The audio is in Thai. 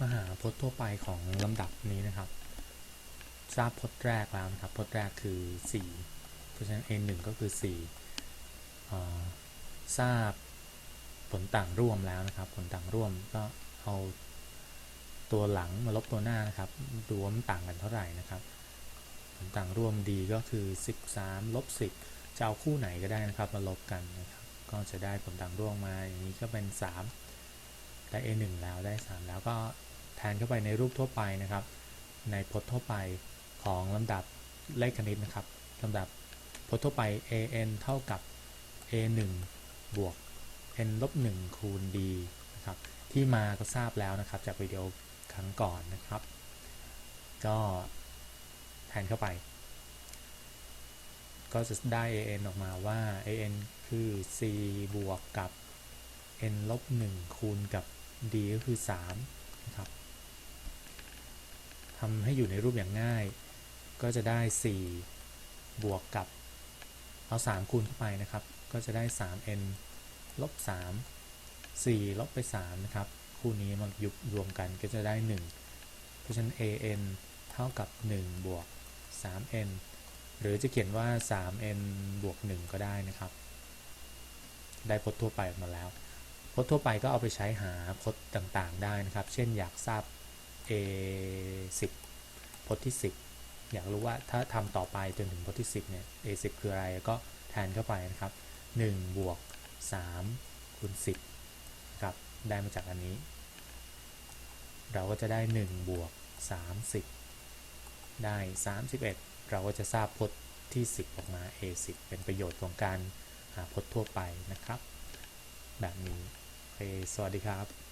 มาหาพจน์ทั่วไปของลำดับนี้นะครับ ทราบพจน์แรกแล้วนะครับพจน์แรกคือ 4 เพราะฉะนั้น n 1ก็คือ4อ่ทราบผลต่างร่วมแล้วนะครับ ผลต่างร่วมก็เอาตัวหลังมาลบตัวหน้านะครับดูว่ามันต่างกันเท่าไหร่นะครับ ผลต่างร่วมดีก็คือ 13ลบ10 จะเอาคู่ไหนก็ได้นะครับมาลบกันนะครับ ก็จะได้ผลต่างร่วมมาอย่างนี้ก็เป็น 3 ได้ a 1 แล้วได้ 3 แล้วก็ แทนเข้าไปในรูปทั่วไปนะครับ ในพจน์ทั่วไปของลำดับเลขคณิตนะครับลำดับพจน์ทั่วไป an เท่ากับ a 1บวก n ลบ1คูณ d นะครับ ที่มาก็ทราบแล้วนะครับ จากวิดีโอครั้งก่อนนะครับ ก็แทนเข้าไป ก็จะได้ an ออกมาว่า an คือ c บวกกับ n ลบ1คูณกับ d ก็คือ 3 ทำให้อยู่ในรูปอย่างง่าย ก็จะได้ 4 บวกกับ เอา 3 คูณเข้าไปนะครับ ก็จะได้ 3n ลบ 3 4 ลบไป 3 นะครับ คู่นี้มายุบรวมกันก็จะได้ 1 เพราะฉะนั้น an เท่ากับ 1 บวก 3n หรือจะเขียนว่า 3n บวก 1 ก็ได้นะครับ ได้พจน์ทั่วไปออกมาแล้วพจน์ทั่วไปก็เอาไปใช้หาพจน์ต่างๆ ได้นะครับ เช่นอยากทราบ a 10 พจน์ที่ 10 อยากรู้ว่าถ้าทำต่อไปจนถึงพจน์ที่ 10 เนี่ย a 10 คืออะไรก็แทนเข้าไปนะครับ1บวก3คูณ10นะครับได้มาจากอันนี้ เราก็จะได้ 1 บวก 30 ได้ 31 เราก็จะทราบพจน์ที่ 10 ออกมา a 10 เป็นประโยชน์ของการหาพจน์ทั่วไปนะครับ แบบนี้โอเคสวัสดีครับ